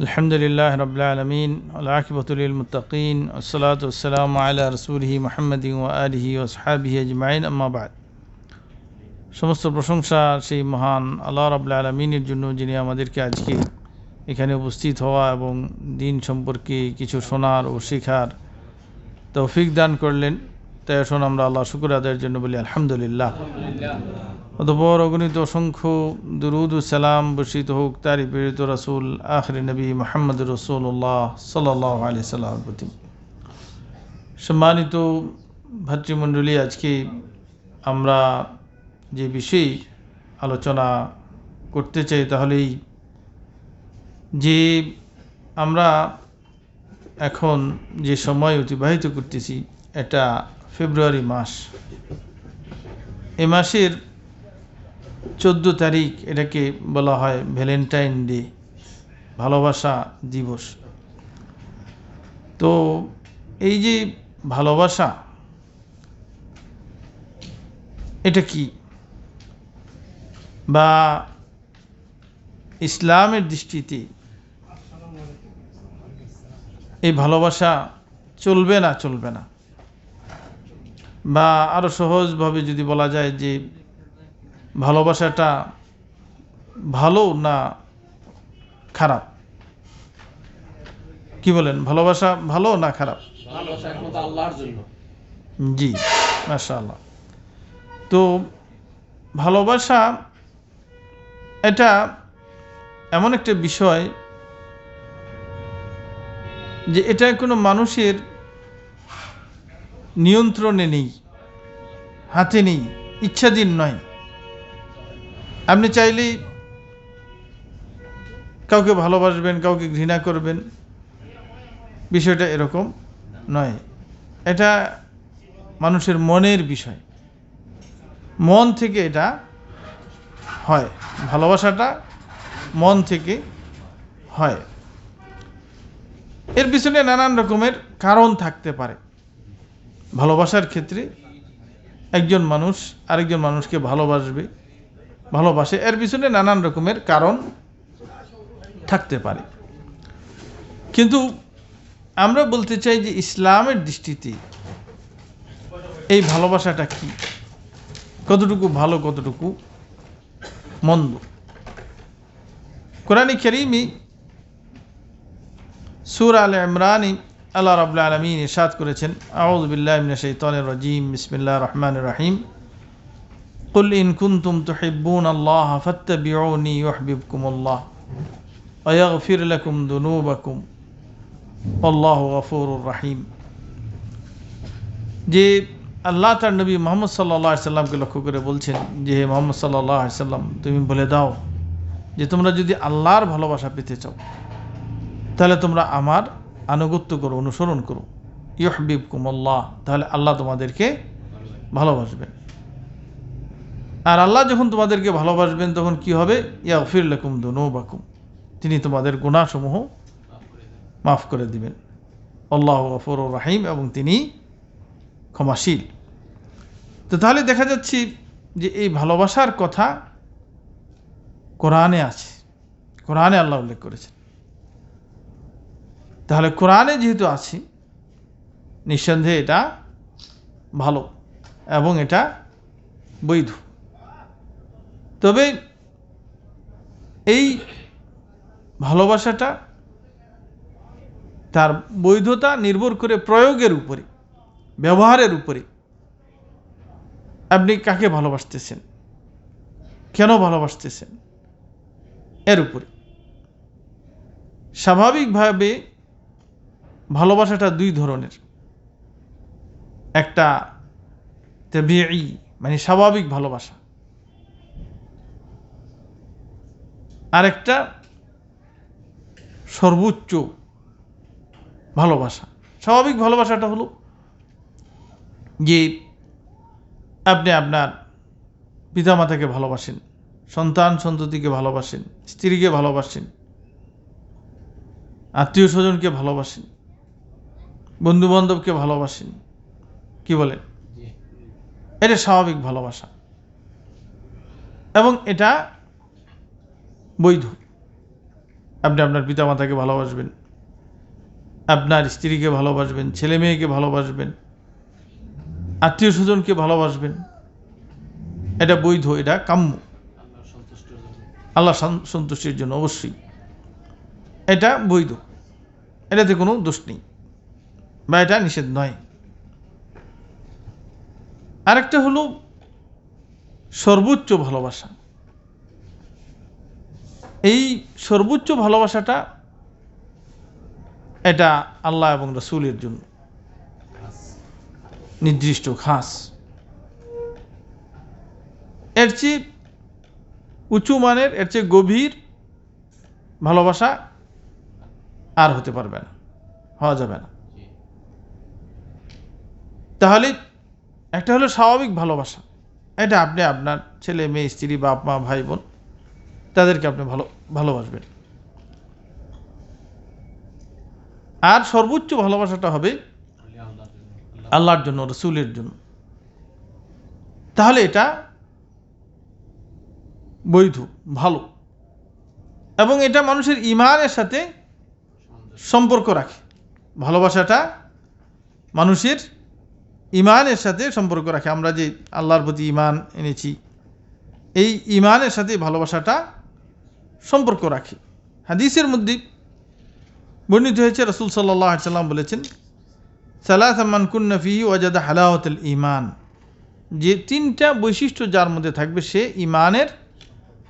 الحمد لله رب العالمين والعاقبة للمتقين والصلاة والسلام على رسوله محمد وآله وأصحابه أجمعين أما بعد সমস্ত প্রশংসা সেই মহান আল্লাহ রাবুল আলমিনের জন্য যিনি আমাদেরকে আজকে এখানে উপস্থিত হওয়া এবং দিন সম্পর্কে কিছু শোনার ও শেখার তৌফিক দান করলেন তাই আসুন আমরা আল্লাহ শুকুর আদায়ের জন্য বলি আলহামদুলিল্লাহ অতপর অগণিত অসংখ্য দুরুদ সালাম বর্ষিত হোক তারই প্রেরিত রাসুল, আখরি নবী মোহাম্মদ রসুল্লাহ সাল্লাহ আলি সাল্লাম প্রতি। সম্মানিত ভাতৃমণ্ডলী, আজকে আমরা যে বিষয়ে আলোচনা করতে চাই তাহলেই যে আমরা এখন যে সময় অতিবাহিত করতেছি, এটা ফেব্রুয়ারি মাস। এ মাসের চোদ্দ তারিখ এটাকে বলা হয় ভ্যালেন্টাইন ডে, ভালোবাসা দিবস। তো এই যে ভালোবাসা, এটা কি? বা ইসলামের দৃষ্টিতে এই ভালোবাসা চলবে না চলবে না? বা আরও সহজভাবে যদি বলা যায় যে ভালোবাসাটা ভালো না খারাপ? কি বলেন? ভালোবাসা ভালো না খারাপ? জি মাশাআল্লাহ। তো ভালোবাসা এটা এমন একটা বিষয় যে এটা কোনো মানুষের নিয়ন্ত্রণে নেই হাতে নেই ইচ্ছাধীন নয়। আপনি চাইলেই কাউকে ভালোবাসবেন, কাউকে ঘৃণা করবেন। বিষয়টা এরকম নয়। এটা মানুষের মনের বিষয়। মন থেকে এটা হয়। ভালোবাসাটা মন থেকে হয়। এর পিছনে নানান রকমের কারণ থাকতে পারে। ভালোবাসার ক্ষেত্রে একজন মানুষ আরেকজন মানুষকে ভালোবাসবে। ভালোবাসে। এর পিছনে নানান রকমের কারণ থাকতে পারে। কিন্তু আমরা বলতে চাই যে ইসলামের দৃষ্টিতে এই ভালোবাসাটা কি? কতটুকু ভালো, কতটুকু মন্দ? কোরআন করিমি সুর আল ইমরানি আল্লাহ রাবুল আলমিন ইরশাদ করেছেন আউজবিল্লাহমিন শৈতানের রাজিম বিসমিল্লা রহমান রাহিম। قل إن كنتم تحبون الله فاتبعوني يحببكم الله ويغفر لكم ذنوبكم والله غفور رحيم যে আল্লাহ তার নবী মোহাম্মদ সাল্লাহ সাল্লামকে লক্ষ্য করে বলছেন যে হে মোহাম্মদ সাল্লাহ সাল্লাম তুমি বলে দাও যে তোমরা যদি আল্লাহর ভালোবাসা পেতে চাও তাহলে তোমরা আমার আনুগত্য করো অনুসরণ করো ইহবিব কুমল্লাহ তাহলে আল্লাহ তোমাদেরকে ভালোবাসবেন আর আল্লাহ যখন তোমাদেরকে ভালোবাসবেন, তখন কি হবে? লেকুম দনু বাকুম তিনি তোমাদের গুণাসমূহ মাফ করে দিবেন। আল্লাহ গফর রাহিম এবং তিনি ক্ষমাশীল। তো তাহলে দেখা যাচ্ছে যে এই ভালোবাসার কথা কোরআনে আছে। কোরআনে আল্লাহ উল্লেখ করেছেন। তাহলে কোরআনে যেহেতু আছে, নিঃসন্দেহে এটা ভালো এবং এটা বৈধ। তবে এই ভালোবাসাটা তার বৈধতা নির্ভর করে প্রয়োগের উপরে, ব্যবহারের উপরে আপনি কাকে ভালোবাসতেছেন? কেন ভালোবাসতেছেন? এর উপরে। স্বাভাবিকভাবে ভালোবাসাটা দুই ধরনের। একটা মানে স্বাভাবিক ভালোবাসা। আরেকটা সর্বোচ্চ ভালোবাসা। স্বাভাবিক ভালোবাসাটা হলো যে আপনি আপনার পিতামাতাকে ভালোবাসেন সন্তান সন্ততিকে ভালোবাসেন স্ত্রীকে ভালোবাসেন আত্মীয় স্বজনকে ভালোবাসেন বন্ধুবান্ধবকে ভালোবাসেন। কি বলেন এটা স্বাভাবিক ভালোবাসা। এবং এটা বৈধ। আপনি আপনার পিতামাতাকে ভালোবাসবেন। আপনার স্ত্রীকে ভালোবাসবেন ছেলে মেয়েকে ভালোবাসবেন আত্মীয় স্বজনকে ভালোবাসবেন। এটা বৈধ, এটা কাম্য। আল্লাহ সন্তুষ্টির জন্য অবশ্যই। এটা বৈধ। এটাতে কোনো দোষ নেই বা এটা নিষেধ নয়। আরেকটা হলো সর্বোচ্চ ভালোবাসা। এই সর্বোচ্চ ভালোবাসাটা এটা আল্লাহ এবং রসুলের জন্য। নির্দিষ্ট, খাস। এর চেয়ে উঁচু মানের, এর চেয়ে গভীর ভালোবাসা আর হতে পারবে না, হওয়া যাবে না। তাহলে একটা হলো স্বাভাবিক ভালোবাসা। এটা আপনি আপনার ছেলে, মেয়ে, স্ত্রী, বাপ, মা, ভাই, বোন তাদেরকে আপনি ভালো, ভালোবাসবেন। আর সর্বোচ্চ ভালোবাসাটা হবে আল্লাহর জন্য, রসুলের জন্য। তাহলে এটা বৈধ, ভালো। এবং এটা মানুষের ইমানের সাথে সম্পর্ক রাখে। ভালোবাসাটা মানুষের ইমানের সাথে সম্পর্ক রাখে। আমরা যে আল্লাহর প্রতি ইমান এনেছি, এই ইমানের সাথে ভালোবাসাটা সম্পর্ক রাখে। হাদিসের মধ্যে বর্ণিত হয়েছে, রসুল সাল্লাহ সাল্লাম বলেছেন সালাহমান কুন্নফি ওয়াজাদা হালাওয়াতুল ইমান যে তিনটা বৈশিষ্ট্য যার মধ্যে থাকবে, সে ইমানের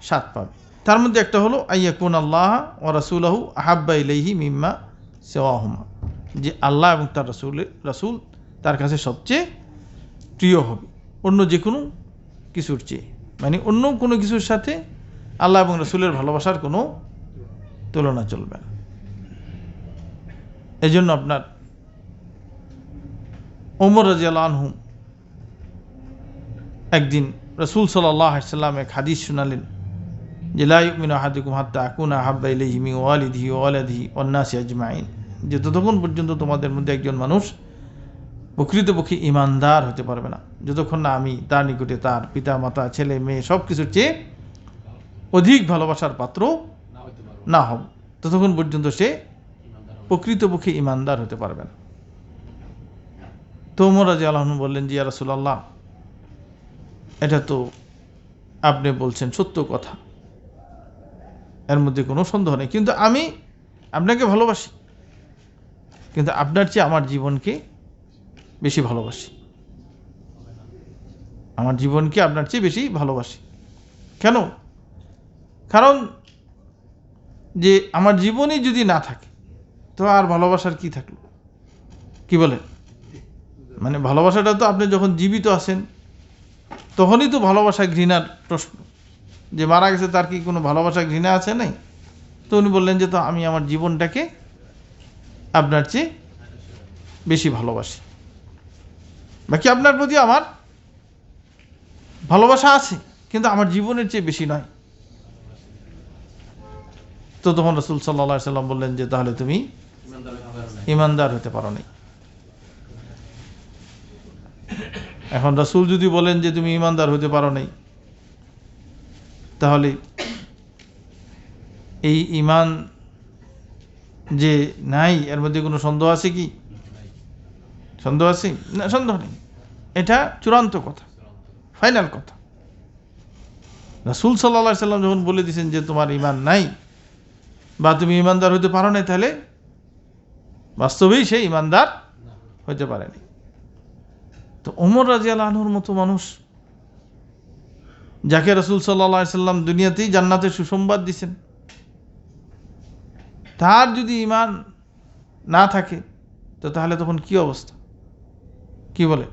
স্বাদ পাবে। তার মধ্যে একটা হলো আইয়াকুন আল্লাহ ও রাসুলাহু আহাব্বা ইলাইহি মিম্মা সেওয়াহুমা। যে আল্লাহ এবং তার রসুল রসুল তার কাছে সবচেয়ে প্রিয় হবে। অন্য যে কোনো কিছুর চেয়ে মানে অন্য কোনো কিছুর সাথে আল্লাহ এবং রসুলের ভালোবাসার কোনো তুলনা চলবে না। এই জন্য আপনার ওমর রাজিয়াল আনহু একদিন রসুল সাল্লাহ সাল্লাম এক হাদিস শোনালেন যে লাইমিন আহাদুকুম হাত্তা আকুনা হাব্বা ইলাইহি মিন ওয়ালিদিহি ওয়ালাদিহি ওয়ান্নাসি আজমাইন। যে, ততক্ষণ পর্যন্ত তোমাদের মধ্যে একজন মানুষ প্রকৃতপক্ষে ইমানদার হতে পারবে না। যতক্ষণ না আমি তার নিকটে তার পিতা মাতা ছেলে মেয়ে সব কিছুর চেয়ে অধিক ভালোবাসার পাত্র না হব ততক্ষণ পর্যন্ত সে প্রকৃতপক্ষে ইমানদার হতে পারবে না। তো ওমর রাজি আল্লাহন বললেন জিয়া রাসুলাল্লাহ, এটা তো আপনি বলছেন সত্য কথা। এর মধ্যে কোনো সন্দেহ নেই। কিন্তু আমি আপনাকে ভালোবাসি। কিন্তু আপনার চেয়ে আমার জীবনকে বেশি ভালোবাসি। আমার জীবনকে আপনার চেয়ে বেশি ভালোবাসি। কেন? কারণ যে আমার জীবনই যদি না থাকে, তো আর ভালোবাসার কি থাকল? কি বলে মানে ভালোবাসাটা তো আপনি যখন জীবিত আছেন, তখনই তো ভালোবাসা ঘৃণার প্রশ্ন। যে মারা গেছে, তার কি কোনো ভালোবাসা ঘৃণা আছে নাই? তো উনি বললেন যে, তো আমি আমার জীবনটাকে আপনার চেয়ে বেশি ভালোবাসি। বাকি আপনার প্রতি আমার ভালোবাসা আছে, কিন্তু আমার জীবনের চেয়ে বেশি নয়। তো তখন রসুল সাল্লা সাল্লাম বললেন যে, তাহলে তুমি ইমানদার হতে পারো নাই। এখন রাসূল যদি বলেন যে, তুমি ইমানদার হতে পারো নাই, তাহলে এই ইমান যে নাই, এর মধ্যে কোনো সন্দেহ আছে কি? সন্দেহ আছে? না, সন্দেহ নেই। এটা চূড়ান্ত কথা, ফাইনাল কথা। রাসূল সাল্লা সাল্লাম যখন বলে দিয়েছেন যে, তোমার ইমান নাই বা তুমি ইমানদার হতে পারো না তাহলে বাস্তবেই সে ইমানদার হতে পারেনি। তো ওমর রাজিয়াল আনহুর মতো মানুষ যাকে রসুল সাল্লা সাল্লাম দুনিয়াতেই জান্নাতের সুসংবাদ দিছেন, তার যদি ইমান না থাকে, তো তাহলে তখন কি অবস্থা? কি বলে?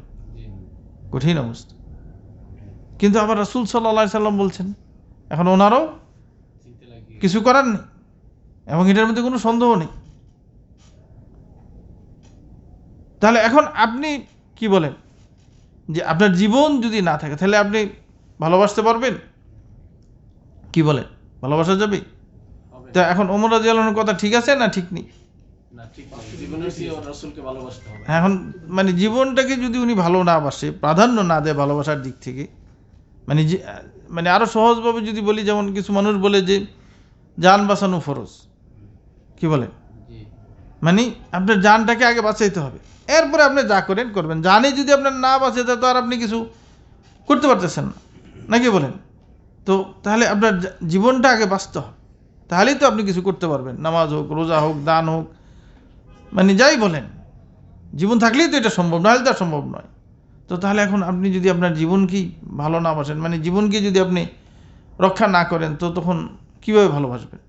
কঠিন অবস্থা। কিন্তু আবার রসুল সাল্লা সাল্লাম বলছেন, এখন ওনারও কিছু করার নেই। এবং এটার মধ্যে কোনো সন্দেহ নেই। তাহলে এখন আপনি কি বলেন? যে আপনার জীবন যদি না থাকে তাহলে আপনি ভালোবাসতে পারবেন? কি বলেন? ভালোবাসা যাবে? তা এখন ওমর রাজি আলমের কথা ঠিক আছে না ঠিক নেই? না ঠিক না জীবনের চেয়ে ওর রাসূলকে ভালোবাসতে হবে। এখন মানে জীবনটাকে যদি উনি ভালো না বাসে প্রাধান্য না দেয় ভালোবাসার দিক থেকে মানে যে মানে আরও সহজভাবে যদি বলি যেমন কিছু মানুষ বলে যে যান বাঁচানো ফরজ। কি বলে? মানে আপনার জানটাকে আগে বাঁচাইতে হবে। এরপরে আপনি যা করেন করবেন। জানে যদি আপনার না বাঁচাতে তো আর আপনি কিছু করতে পারতেছেন না। নাকি বলেন? তো তাহলে আপনার জীবনটা আগে বাঁচতে হবে। তাহলেই তো আপনি কিছু করতে পারবেন। নামাজ হোক রোজা হোক দান হোক মানে যাই বলেন। জীবন থাকলেই তো এটা সম্ভব নাহলে তো সম্ভব নয়। তো তাহলে এখন আপনি যদি আপনার জীবনকেই ভালো না বাসেন মানে জীবনকে যদি আপনি রক্ষা না করেন তো তখন কীভাবে ভালোবাসবেন?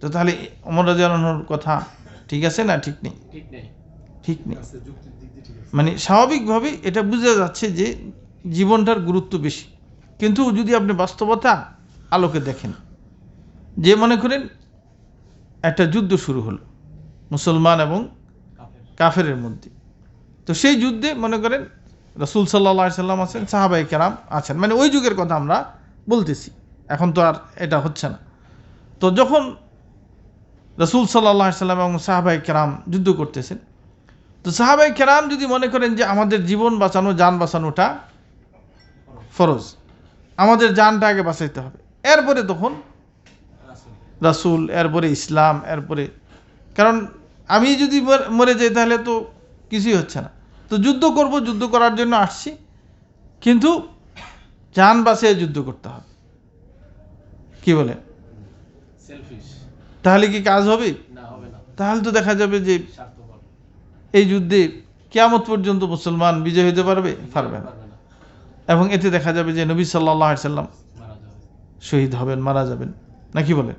তো তাহলে অমর রাজিয়ানোর কথা ঠিক আছে না ঠিক নেই? ঠিক নেই। মানে স্বাভাবিকভাবেই এটা বোঝা যাচ্ছে যে জীবনটার গুরুত্ব বেশি। কিন্তু যদি আপনি বাস্তবতা আলোকে দেখেন যে মনে করেন একটা যুদ্ধ শুরু হলো মুসলমান এবং কাফের। কাফেরের মধ্যে। তো সেই যুদ্ধে মনে করেন রসুল সাল্লা সাল্লাম আছেন সাহাবাই কেরাম আছেন। মানে ওই যুগের কথা আমরা বলতেছি। এখন তো আর এটা হচ্ছে না। তো যখন রসুল সাল্লাহ সাল্লাম এবং সাহাবাই কেরাম যুদ্ধ করতেছেন। তো সাহাবাই কেরাম যদি মনে করেন যে আমাদের জীবন বাঁচানো, যান বাঁচানোটা ফরজ, আমাদের জানটা আগে বাঁচাইতে হবে। এরপরে তখন রাসূল রাসুল এরপরে ইসলাম, এরপরে, কারণ আমি যদি মরে যাই তাহলে তো কিছুই হচ্ছে না। তো যুদ্ধ করব, যুদ্ধ করার জন্য আসছি, কিন্তু যান বাঁচিয়ে যুদ্ধ করতে হবে। কি বলে সেলফিশ তাহলে কি কাজ হবে? তাহলে তো দেখা যাবে যে এই যুদ্ধে কেয়ামত পর্যন্ত মুসলমান বিজয় হতে পারবে? পারবে না। এবং এতে দেখা যাবে যে নবী সাল্লাহ সাল্লাম শহীদ হবেন মারা যাবেন। নাকি বলেন?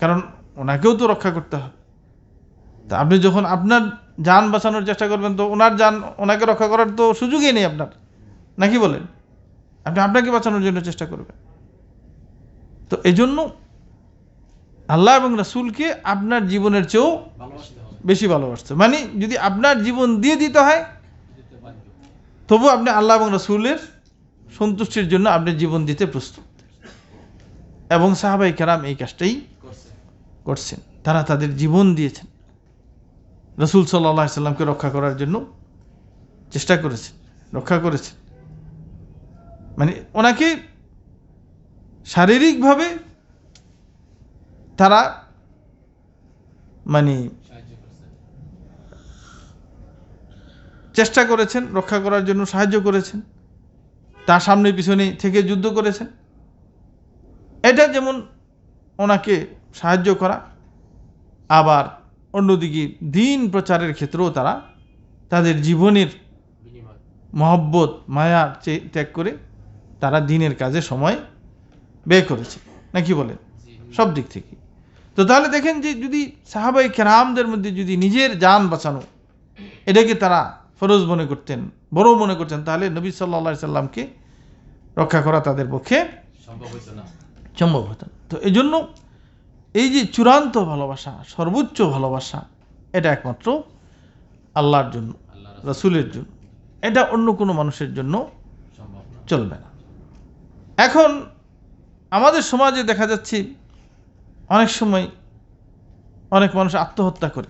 কারণ ওনাকেও তো রক্ষা করতে হবে। তা আপনি যখন আপনার যান বাঁচানোর চেষ্টা করবেন তো ওনার যান ওনাকে রক্ষা করার তো সুযোগই নেই আপনার। নাকি বলেন? আপনি আপনাকে বাঁচানোর জন্য চেষ্টা করবেন। তো এই জন্য আল্লাহ এবং রাসূলকে আপনার জীবনের চেয়েও বেশি ভালোবাসতে মানে যদি আপনার জীবন দিয়ে দিতে হয়, তবু আপনি আল্লাহ এবং রসুলের সন্তুষ্টির জন্য আপনি জীবন দিতে প্রস্তুত। এবং সাহাবাই কেরাম এই কাজটাই করছেন। তারা তাদের জীবন দিয়েছেন। রসুল সাল্লাহ সাল্লামকে রক্ষা করার জন্য চেষ্টা করেছেন, রক্ষা করেছেন। মানে ওনাকে শারীরিকভাবে তারা মানে চেষ্টা করেছেন রক্ষা করার জন্য সাহায্য করেছেন। তার সামনে পিছনে থেকে যুদ্ধ করেছেন। এটা যেমন ওনাকে সাহায্য করা আবার অন্যদিকে দিন প্রচারের ক্ষেত্রেও তারা তাদের জীবনের মহব্বত মায়া ত্যাগ করে তারা দিনের কাজে সময় ব্যয় করেছে। নাকি বলেন? জি। সব দিক থেকে তো তাহলে দেখেন যে যদি সাহাবাই কেরামদের মধ্যে যদি নিজের যান বাঁচানো এটাকে তারা ফরজ মনে করতেন বড় মনে করতেন তাহলে নবী সাল্লা সাল্লামকে রক্ষা করা তাদের পক্ষে সম্ভব হতো না। তো এই জন্য এই যে চূড়ান্ত ভালোবাসা সর্বোচ্চ ভালোবাসা এটা একমাত্র আল্লাহর জন্য রসুলের জন্য। এটা অন্য কোনো মানুষের জন্য চলবে না। এখন আমাদের সমাজে দেখা যাচ্ছে অনেক সময় অনেক মানুষ আত্মহত্যা করে।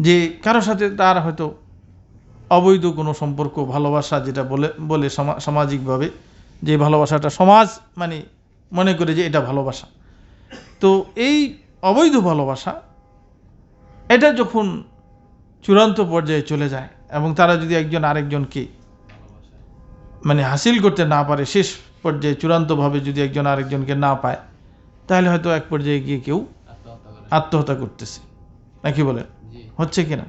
যে কারও সাথে তার হয়তো অবৈধ কোনো সম্পর্ক, ভালোবাসা যেটা বলে বলে সমা- সামাজিকভাবে, যে ভালোবাসাটা সমাজ মানে মনে করে যে এটা ভালোবাসা। তো এই অবৈধ ভালোবাসা, এটা যখন চূড়ান্ত পর্যায়ে চলে যায় এবং তারা যদি একজন আরেকজনকে মানে হাসিল করতে না পারে, শেষ পর্যায়ে চূড়ান্তভাবে যদি একজন আরেকজনকে না পায় তাহলে হয়তো এক পর্যায়ে গিয়ে কেউ আত্মহত্যা করতেছে। নাকি বলেন? হচ্ছে কিনা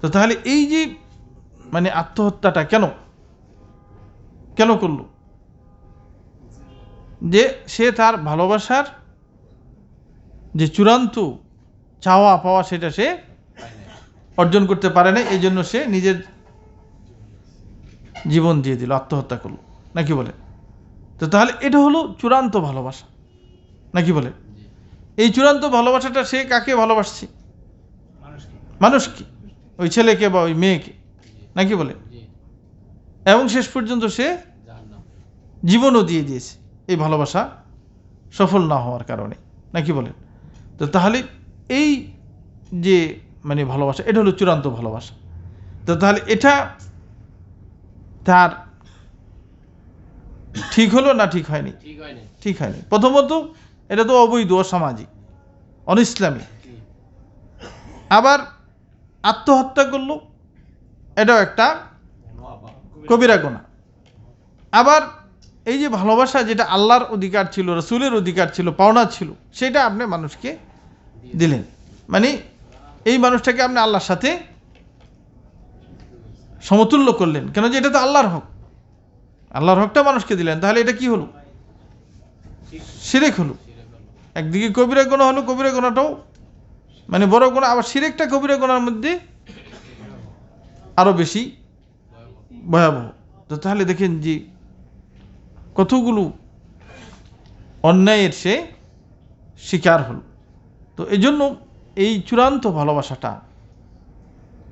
তো তাহলে এই যে মানে আত্মহত্যাটা কেন? কেন করল? যে সে তার ভালোবাসার যে চূড়ান্ত চাওয়া পাওয়া সেটা সে অর্জন করতে পারে না এই জন্য সে নিজের জীবন দিয়ে দিল আত্মহত্যা করল। নাকি বলে তো তাহলে এটা হলো চূড়ান্ত ভালোবাসা। নাকি বলে? এই চূড়ান্ত ভালোবাসাটা সে কাকে ভালোবাসছে? মানুষকে। ওই ছেলেকে বা ওই মেয়েকে। নাকি বলে? এবং শেষ পর্যন্ত সে জীবনও দিয়ে দিয়েছে। এই ভালোবাসা সফল না হওয়ার কারণে। নাকি বলেন তো তাহলে এই যে মানে ভালোবাসা এটা হলো চূড়ান্ত ভালোবাসা। তো তাহলে এটা তার ঠিক হলো না ঠিক হয়নি? ঠিক হয় হয়নি। প্রথমত এটা তো অবৈধ অসামাজিক অনইসলামী আবার আত্মহত্যা করল এটাও একটা কবিরা গোনা আবার এই যে ভালোবাসা যেটা আল্লাহর অধিকার ছিল রসুলের অধিকার ছিল পাওনা ছিল সেটা আপনি মানুষকে দিলেন। মানে এই মানুষটাকে আপনি আল্লাহর সাথে সমতুল্য করলেন। কেন যে এটা তো আল্লাহর হক। আল্লাহর হকটা মানুষকে দিলেন তাহলে এটা কি হলো? সিরেক হলো। একদিকে কবিরা গোনা হলো কবিরা গোনাটাও মানে বড় গোনা আবার সিরেকটা কবিরা গোনার মধ্যে আরও বেশি ভয়াবহ। তো তাহলে দেখেন যে কতগুলো অন্যায়ের সে শিকার হল। তো এই জন্য এই চূড়ান্ত ভালোবাসাটা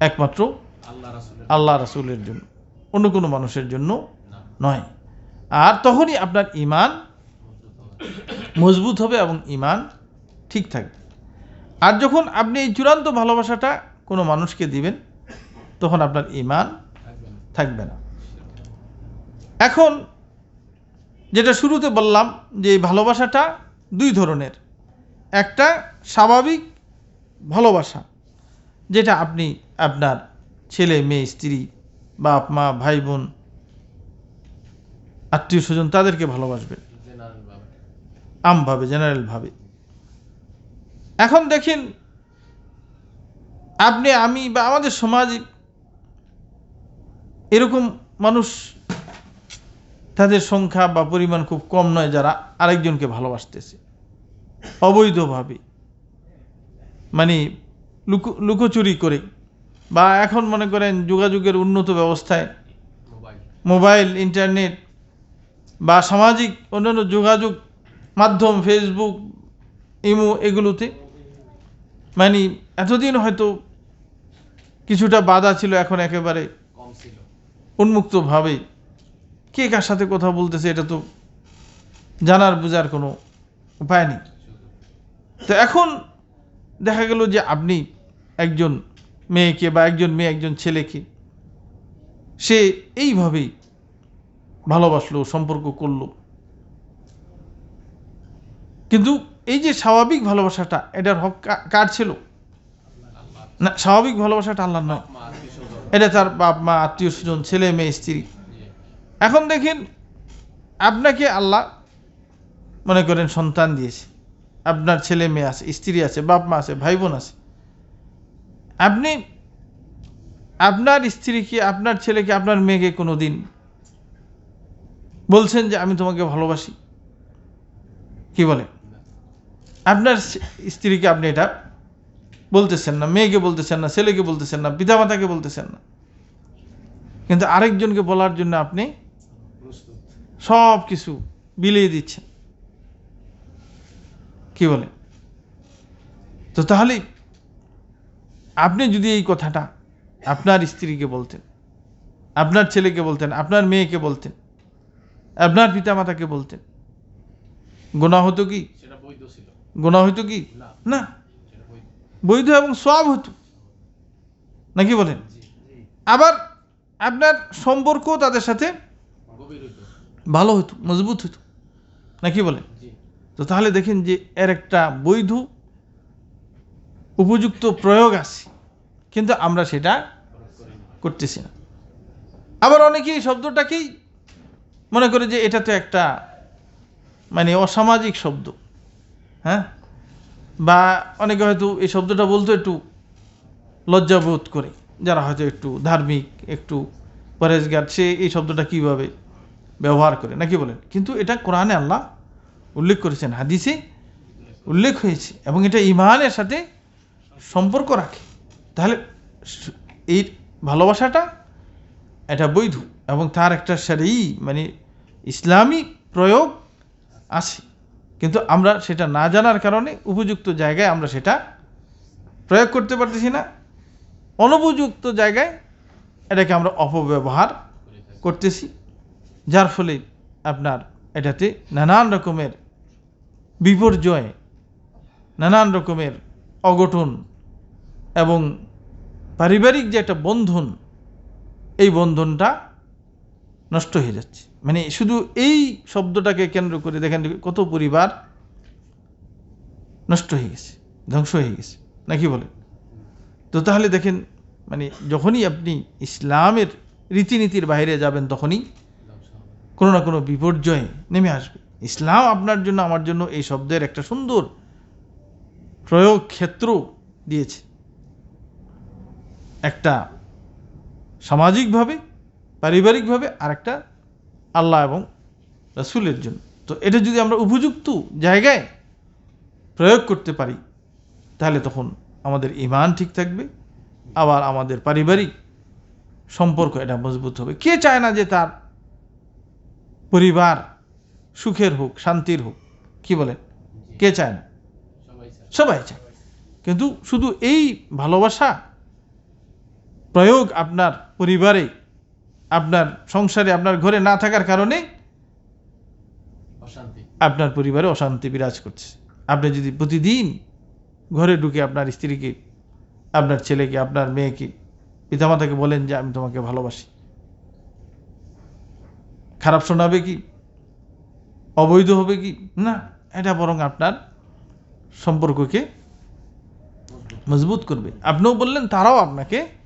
একমাত্র আল্লাহ রাসুলের জন্য অন্য কোনো মানুষের জন্য নয়। আর তখনই আপনার ইমান মজবুত হবে এবং ইমান ঠিক থাকবে। আর যখন আপনি এই চূড়ান্ত ভালোবাসাটা কোনো মানুষকে দিবেন, তখন আপনার ইমান থাকবে না। এখন যেটা শুরুতে বললাম যে এই ভালোবাসাটা দুই ধরনের। একটা স্বাভাবিক ভালোবাসা, যেটা আপনি আপনার ছেলে, মেয়ে, স্ত্রী, বাপ, মা, ভাই, বোন আত্মীয় স্বজন তাদেরকে ভাবে আমভাবে জেনারেলভাবে এখন দেখেন আপনি আমি বা আমাদের সমাজে এরকম মানুষ তাদের সংখ্যা বা পরিমাণ খুব কম নয় যারা আরেকজনকে ভালোবাসতেছে। অবৈধভাবে। মানে লুকো লুকোচুরি করে। বা এখন মনে করেন যোগাযোগের উন্নত ব্যবস্থায় মোবাইল ইন্টারনেট বা সামাজিক অন্যান্য যোগাযোগ মাধ্যম ফেসবুক ইমো এগুলোতে মানে এতদিন হয়তো কিছুটা বাধা ছিল, এখন একেবারে উন্মুক্তভাবে। কে কার সাথে কথা বলতেছে এটা তো জানার, বোঝার কোনো উপায় নেই। তো এখন দেখা গেল যে আপনি একজন মেয়েকে বা একজন মেয়ে, একজন ছেলেকে, সে এইভাবেই ভালোবাসলো, সম্পর্ক করল। কিন্তু এই যে স্বাভাবিক ভালোবাসাটা, এটার হক কার ছিল? না, স্বাভাবিক ভালোবাসাটা আল্লাহ নয়। এটা তার বাপ, মা, আত্মীয় স্বজন, ছেলে, মেয়ে, স্ত্রী। এখন দেখেন, আপনাকে আল্লাহ মনে করেন সন্তান দিয়েছে। আপনার ছেলে মেয়ে আছে, স্ত্রী আছে, বাপ, মা আছে, ভাই, বোন আছে। আপনি, আপনার স্ত্রীকে, আপনার ছেলেকে, আপনার মেয়েকে কোনো দিন বলছেন যে আমি তোমাকে ভালোবাসি। কি বলে? আপনার স্ত্রীকে আপনি এটা বলতেছেন না, মেয়েকে বলতেছেন না, ছেলেকে বলতেছেন না, পিতামাতাকে বলতেছেন না। কিন্তু আরেকজনকে বলার জন্য আপনি সব কিছু বিলিয়ে দিচ্ছেন। কি বলে? তো তাহলে আপনি যদি এই কথাটা আপনার স্ত্রীকে বলতেন, আপনার ছেলেকে বলতেন, আপনার মেয়েকে বলতেন আপনার পিতামাতাকে বলতেন। গোনা হতো কি? গোনা হতো কি? না। বৈধ। এবং সব হতো। নাকি বলেন? আবার আপনার সম্পর্ক তাদের সাথে ভালো হতো মজবুত হতো। নাকি বলেন? তো তাহলে দেখেন যে এর একটা বৈধ উপযুক্ত প্রয়োগ আছে। কিন্তু আমরা সেটা করতেছি না। আবার অনেকেই শব্দটাকেই মনে করে যে এটা তো একটা মানে অসামাজিক শব্দ হ্যাঁ? বা অনেকে হয়তো এই শব্দটা বলতে একটু লজ্জাবোধ করে, যারা হয়তো একটু ধার্মিক, একটু পরেজগার সে এই শব্দটা কীভাবে ব্যবহার করে, নাকি বলেন? কিন্তু এটা কোরআনে আল্লাহ উল্লেখ করেছেন, হাদিসে উল্লেখ হয়েছে, এবং এটা ইমানের সাথে সম্পর্ক রাখে। তাহলে এই ভালোবাসাটা এটা বৈধ এবং তার একটা সারি মানে ইসলামী প্রয়োগ আছে। কিন্তু আমরা সেটা না জানার কারণে উপযুক্ত জায়গায় আমরা সেটা প্রয়োগ করতে পারতেছি না। অনুপযুক্ত জায়গায় এটাকে আমরা অপব্যবহার করতেছি, যার ফলে আপনার এটাতে নানান রকমের বিপর্যয়, নানান রকমের অঘটন এবং পারিবারিক যে একটা বন্ধন এই বন্ধনটা নষ্ট হয়ে যাচ্ছে। মানে শুধু এই শব্দটাকে কেন্দ্র করে দেখেন কত পরিবার নষ্ট হয়ে গেছে, ধ্বংস হয়ে গেছে। নাকি বলে তো তাহলে দেখেন মানে যখনই আপনি ইসলামের রীতিনীতির বাইরে যাবেন, তখনই কোনো না কোনো বিপর্যয় নেমে আসবে। ইসলাম আপনার জন্য, আমার জন্য এই শব্দের একটা সুন্দর প্রয়োগ ক্ষেত্র দিয়েছে। একটা সামাজিকভাবে, পারিবারিকভাবে আর একটা আল্লাহ এবং রাসুলের জন্য। তো এটা যদি আমরা উপযুক্ত জায়গায় প্রয়োগ করতে পারি, তাহলে তখন আমাদের ইমান ঠিক থাকবে, আবার আমাদের পারিবারিক সম্পর্ক এটা মজবুত হবে। কে চায় না যে তার পরিবার সুখের হোক, শান্তির হোক? কি বলেন? কে চায় না? সবাই চায়। কিন্তু শুধু এই ভালোবাসা প্রয়োগ আপনার পরিবারে আপনার সংসারে আপনার ঘরে না থাকার কারণে অশান্তি। আপনার পরিবারে অশান্তি বিরাজ করছে। আপনি যদি প্রতিদিন ঘরে ঢুকে আপনার স্ত্রীকে আপনার ছেলেকে আপনার মেয়েকে পিতামাতাকে বলেন যে আমি তোমাকে ভালোবাসি। খারাপ শোনাবে কি? অবৈধ হবে কি? না এটা বরং আপনার সম্পর্ককে মজবুত মজবুত করবে। আপনিও বললেন তারাও আপনাকে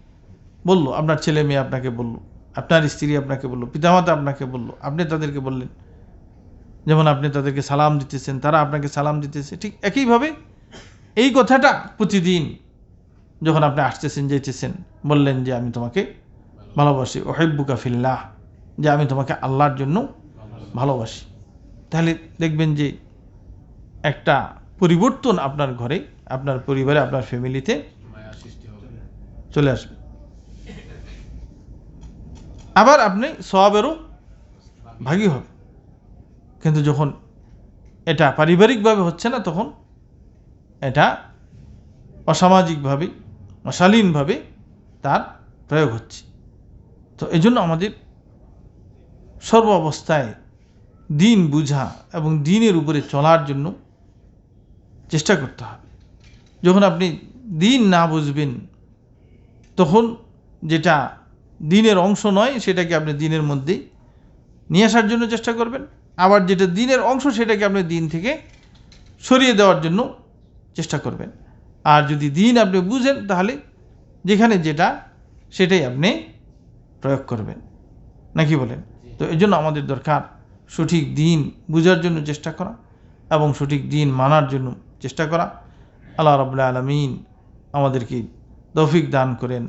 বলল আপনার ছেলে মেয়ে আপনাকে বলল আপনার স্ত্রী আপনাকে বলল পিতামাতা আপনাকে বলল আপনি তাদেরকে বললেন। যেমন আপনি তাদেরকে সালাম দিতেছেন তারা আপনাকে সালাম দিতেছে ঠিক একইভাবে এই কথাটা প্রতিদিন যখন আপনি আসতেছেন যেতেছেন বললেন যে আমি তোমাকে ভালোবাসি ওহেব্বুকা ফিল্লাহ যে আমি তোমাকে আল্লাহর জন্য ভালোবাসি। তাহলে দেখবেন যে একটা পরিবর্তন আপনার ঘরে আপনার পরিবারে আপনার ফ্যামিলিতে চলে আসবে। আবার আপনি সবেরও ভাগী হবে। কিন্তু যখন এটা পারিবারিকভাবে হচ্ছে না, তখন এটা অসামাজিকভাবে, অশালীনভাবে তার প্রয়োগ হচ্ছে। তো এই জন্য আমাদের সর্ব অবস্থায় দিন বুঝা এবং দিনের উপরে চলার জন্য চেষ্টা করতে হবে। যখন আপনি দিন না বুঝবেন, তখন যেটা দিনের অংশ নয়, সেটাকে আপনি দিনের মধ্যেই নিয়ে আসার জন্য চেষ্টা করবেন। আবার যেটা দিনের অংশ, সেটাকে আপনি দিন থেকে সরিয়ে দেওয়ার জন্য চেষ্টা করবেন। আর যদি দিন আপনি বুঝেন, তাহলে যেখানে যেটা, সেটাই আপনি প্রয়োগ করবেন। নাকি বলেন? তো এই জন্য আমাদের দরকার সঠিক দিন বুঝার জন্য চেষ্টা করা এবং সঠিক দিন মানার জন্য চেষ্টা করা। আল্লাহ রবুল্লা আলমিন আমাদেরকে তৌফিক দান করেন।